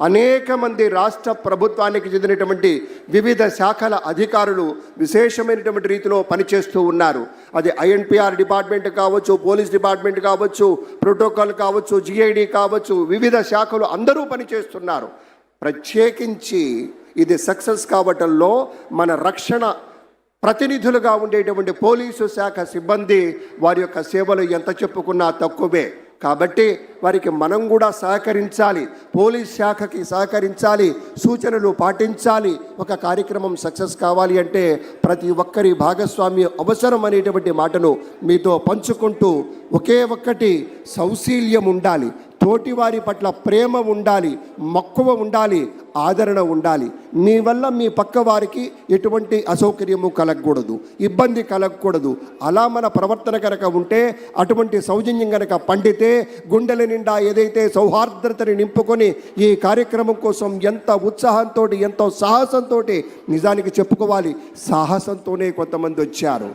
అనేక మంది రాష్ట్ర ప్రభుత్వానికి చెందినటువంటి వివిధ శాఖల అధికారులు విశేషమైనటువంటి రీతిలో పనిచేస్తూ ఉన్నారు. అది ఐఎన్పిఆర్ డిపార్ట్మెంట్ కావచ్చు పోలీస్ డిపార్ట్మెంట్ కావచ్చు ప్రోటోకాల్ కావచ్చు జిఐడి కావచ్చు వివిధ శాఖలు అందరూ పనిచేస్తున్నారు. ప్రత్యేకించి ఇది సక్సెస్ కావటంలో మన రక్షణ ప్రతినిధులుగా ఉండేటువంటి పోలీసు శాఖ సిబ్బంది వారి యొక్క సేవలు ఎంత చెప్పుకున్నా తక్కువే. కాబట్టి వారికి మనం కూడా సహకరించాలి. పోలీస్ శాఖకి సహకరించాలి. సూచనలు పాటించాలి. ఒక కార్యక్రమం సక్సెస్ కావాలి అంటే ప్రతి ఒక్కరి భాగస్వామ్యం అవసరం అనేటువంటి మాటను మీతో పంచుకుంటూ ఒకే ఒక్కటి సౌశీల్యం ఉండాలి. తోటివారి పట్ల ప్రేమ ఉండాలి మక్కువ ఉండాలి ఆదరణ ఉండాలి. మీ వల్ల మీ పక్క వారికి ఎటువంటి అసౌకర్యము కలగకూడదు ఇబ్బంది కలగకూడదు. అలా మన ప్రవర్తన కనుక ఉంటే అటువంటి సౌజన్యం కనుక పండితే గుండెల నిండా ఏదైతే సౌహార్ద్రతని నింపుకొని ఈ కార్యక్రమం కోసం ఎంత ఉత్సాహంతో ఎంతో సాహసంతో నిజానికి చెప్పుకోవాలి సాహసంతోనే కొంతమంది వచ్చారు.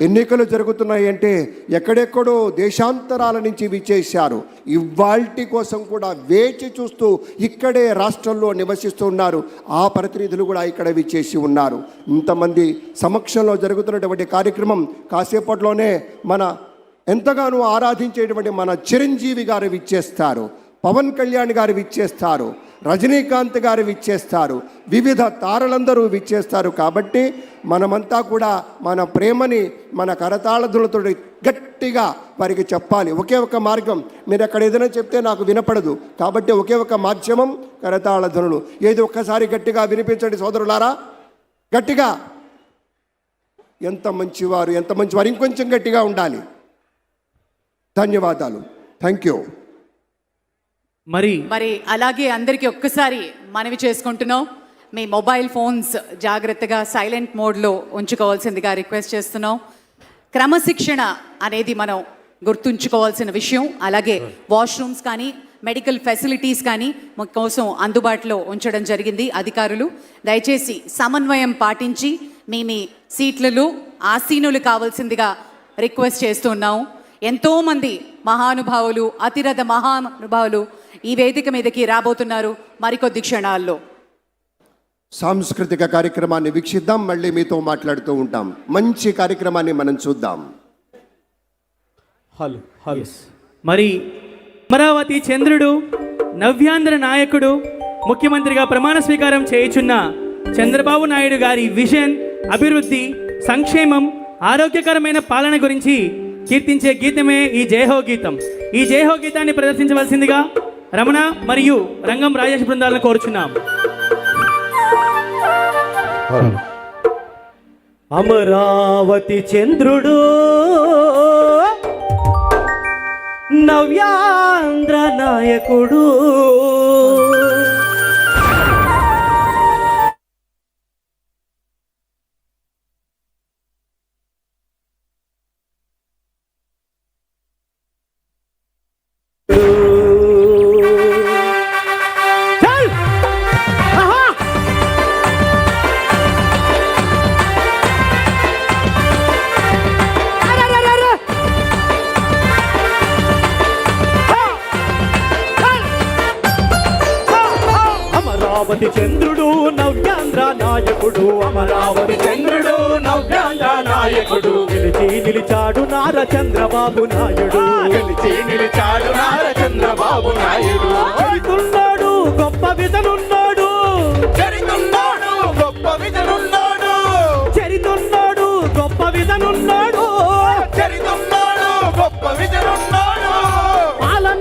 ఎన్నికలు జరుగుతున్నాయి అంటే ఎక్కడెక్కడో దేశాంతరాల నుంచి విచ్చేశారు. ఇవాల్టి కోసం కూడా వేచి చూస్తూ ఇక్కడే రాష్ట్రంలో నివసిస్తున్నారు. ఆ ప్రతినిధులు కూడా ఇక్కడ విచ్చేసి ఉన్నారు. ఇంతమంది సమక్షంలో జరుగుతున్నటువంటి కార్యక్రమం కాసేపట్లోనే మన ఎంతగానో ఆరాధించేటువంటి మన చిరంజీవి గారు విచ్చేస్తారు. పవన్ కళ్యాణ్ గారు విచ్చేస్తారు. రజనీకాంత్ గారు విచ్చేస్తారు. వివిధ తారలందరూ విచ్చేస్తారు కాబట్టి మనమంతా కూడా మన ప్రేమని మన కరతాళదులతో గట్టిగా వారికి చెప్పాలి. ఒకే ఒక మార్గం. మీరు ఎక్కడ ఏదైనా చెప్తే నాకు వినపడదు. కాబట్టి ఒకే ఒక మాధ్యమం కరతాళధ్వనులు. ఏది ఒక్కసారి గట్టిగా వినిపించండి సోదరులారా? గట్టిగా. ఎంత మంచివారు ఎంత మంచివారు. ఇంకొంచెం గట్టిగా ఉండాలి. ధన్యవాదాలు. Thank you. మరి మరి అలాగే అందరికీ ఒక్కసారి మనవి చేసుకుంటున్నాం. మీ మొబైల్ ఫోన్స్ జాగ్రత్తగా సైలెంట్ మోడ్లో ఉంచుకోవాల్సిందిగా రిక్వెస్ట్ చేస్తున్నాం. క్రమశిక్షణ అనేది మనం గుర్తుంచుకోవాల్సిన విషయం. అలాగే వాష్రూమ్స్ కానీ మెడికల్ ఫెసిలిటీస్ కానీ కోసం అందుబాటులో ఉంచడం జరిగింది అధికారులు. దయచేసి సమన్వయం పాటించి మీ మీ సీట్లలో ఆసీనులు కావాల్సిందిగా రిక్వెస్ట్ చేస్తున్నాం. ఎంతోమంది మహానుభావులు అతిరథ మహానుభావులు ఈ వేదిక మీదకి రాబోతున్నారు మరికొద్ది క్షణాల్లో. సాంస్కృతిక కార్యక్రమాన్ని వీక్షిద్దాం మళ్ళీ మీతో మాట్లాడుతూ ఉంటాం. మంచి కార్యక్రమాన్ని మనం చూద్దాం. Hello hello. మరి అమరావతి చంద్రుడు నవ్యాంధ్ర నాయకుడు ముఖ్యమంత్రిగా ప్రమాణ స్వీకారం చేయుచున్న చంద్రబాబు నాయుడు గారి విజన్ అభివృద్ధి సంక్షేమం ఆరోగ్యకరమైన పాలన గురించి కీర్తించే గీతమే ఈ జయహో గీతం. ఈ జయహో గీతాన్ని ప్రదర్శించవలసిందిగా రమణ మరియు రంగం రాజేష్ బృందాలను కోరుచున్నాం. అమరావతి చంద్రుడు నవ్యాంధ్ర నాయకుడు. అమరావతి చంద్రుడు నవ్యాంధ్ర నాయకుడు అమరావతి చంద్రుడు నవ్యాంధ్ర నాయకుడు. గెలిచి నిలిచాడు నార చంద్రబాబు నాయుడు. గెలిచి నిలిచాడు నార చంద్రబాబు నాయుడు. చరితున్నాడు గొప్ప విధనున్నాడు. చరితున్నాడు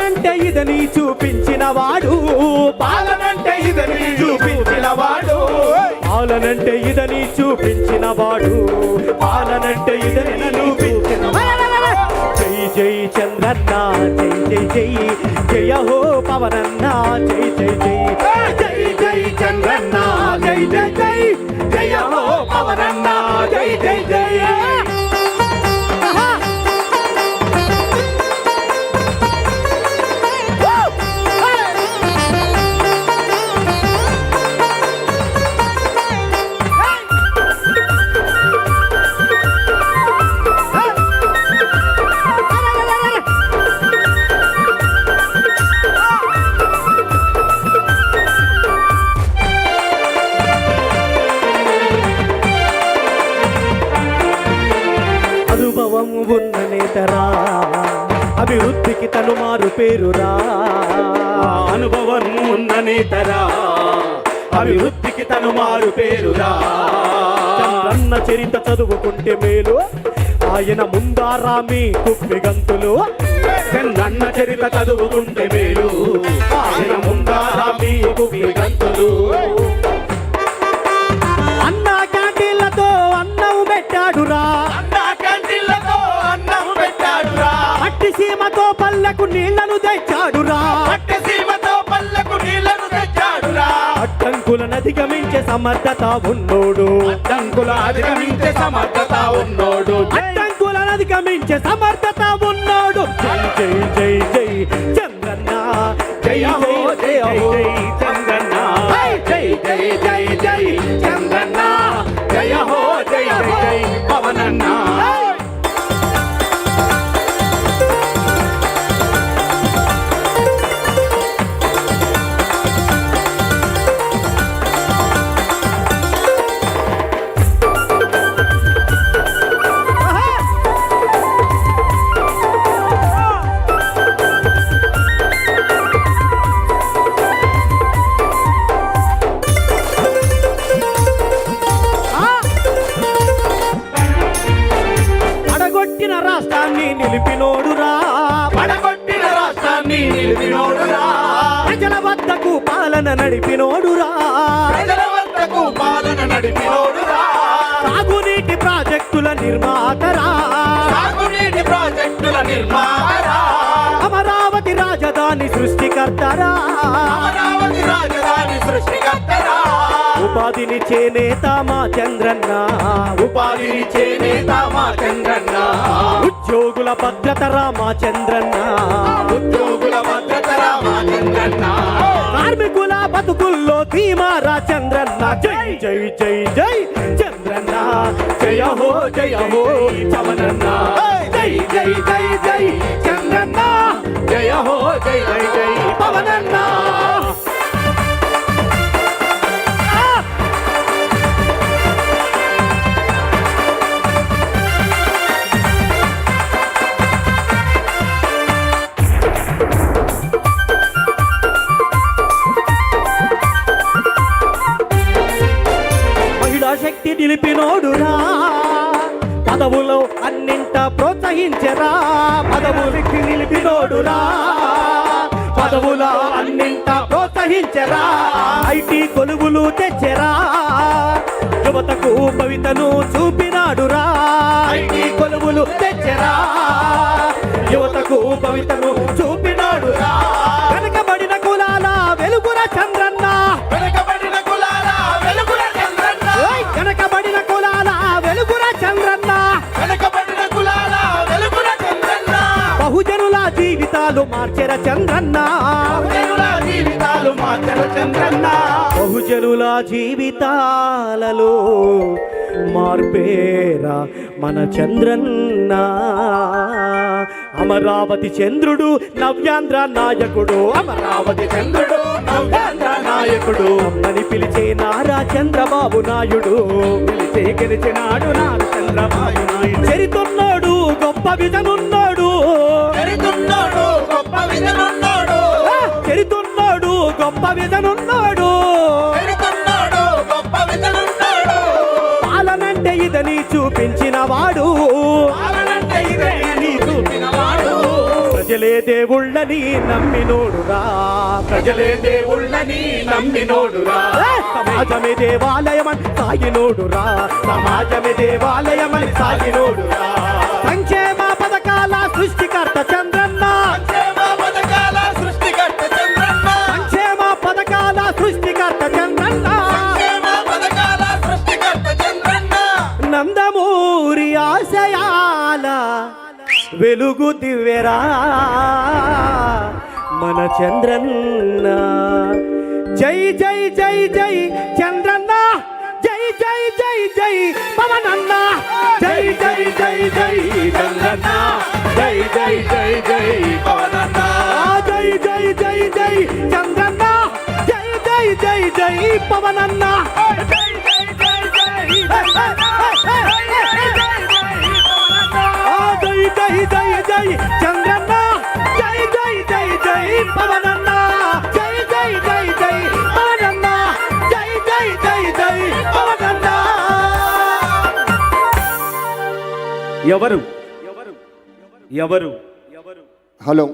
పాలనంటే ఇదని చూపించిన వాడు. పాలనంటే ఇదని చూపించిన వాడు. పాలనంటే ఇదని చూపించిన వాడు. పాలనంటే ఇదని చూపించిన జై జై చంద్రన్న జై జై జై జయ హో పవనన్న జై జై జై. పేరురా. అనుభవం ఉన్న నేతరా అభివృద్ధికి తను మారు పేరురా. చంద్రన్న చరిత చదువుకుంటే మేలు ఆయన ముందారా మీ కుప్పి గంతులు. చంద్రన్న చరిత చదువుకుంటే మేలు ఆయన ముందారా మీ కుప్పి గంతులు. అన్న క్యాంటీన్లతో అన్నం పెట్టాడురా. పల్లెకు నీళ్ళను తెచ్చాడురా. సీమతో పల్లెకు నీళ్ళను తెచ్చాడురా. అడ్డంకులను అధిగమించే సమర్థత ఉన్నోడు. అడ్డంకుల అధిగమించే సమర్థత ఉన్నోడు. అడ్డంకులను అధిగమించే సమర్థత ఉన్నోడు. పాలన నడిపినోడురా. పాలన సాగునీటి ప్రాజెక్టుల నిర్మాతరా. సాగునీటి ప్రాజెక్టుల నిర్మాణరా అమరావతి రాజధాని సృష్టికర్తరా. అమరావతి రాజధాని సృష్టికర్తరా. ఉపాధిని చేనేత మా చంద్రన్న. ఉపాధిని చేనేత మా చంద్రన్న. ఉద్యోగుల భద్రతరా మా చంద్రన్న. ఉద్యోగుల భద్రతరా మా చంద్రన్న. కార్మికుల బతుకుల్లో ధీమారా చంద్రన్న. జై జై జై జై చంద్రన్న. జయ హో జయ హో చమనన్న జై జై జై జై చంద్రన్న. జయ హో జై జై జై పవనన్న. నోడురా పదవులో అన్నింట ప్రోత్సహించరా. పదవులకి నిలిపినోడురా. పదవులో అన్నింట ప్రోత్సహించరా. ఐటీ కొలువులు తెచ్చరా. యువతకు భవితను చూపినాడురా. ఐటీ కొలువులు తెచ్చరా. జీవితాలు మార్చెర చంద్రన్న. జీవితాలు మార్చల చంద్రన్న. బహుజనుల జీవితాలలో మార్పేరా మన చంద్రన్న. అమరావతి చంద్రుడు నవ్యాంధ్ర నాయకుడు. అమరావతి చంద్రుడు నవ్యాంధ్ర నాయకుడు. అమ్మని పిలిచే నారా చంద్రబాబు నాయుడు. పిలిచే గెలిచినాడు నాడు చంద్రబాబు నాయుడు. చెరితున్నాడు గొప్ప చెరితున్నాడు పెరుగుతున్నాడు గొప్ప విజనున్నాడు పాలనంటే ఇదని చూపించిన వాడు. ప్రజలే దేవుళ్ళని నమ్మినోడురా. ప్రజలే దేవుళ్ళని నమ్మినోడురా. సమాజమే దేవాలయమని సాగినోడురా. సమాజమే దేవాలయమని సాగినోడురా. సంక్షేమ పథకాల సృష్టికర్త చంద్రన్న వెలుగు దివ్యరా మన చంద్రన్న జై జై జై జై చంద్రన్న జై జై జై జై పవనన్న జై జై జై జై చంద్రన్న జై జై జై జై పవనన్న జై జై జై జై చంద్రన్న జై జై జై జై పవనన్న జై చంద్రన్న జై జై జై జై పవనన్న జై జై జై జై పవనన్న జై జై జై జై పవనన్న. ఎవరు? ఎవరు? ఎవరు? హలో.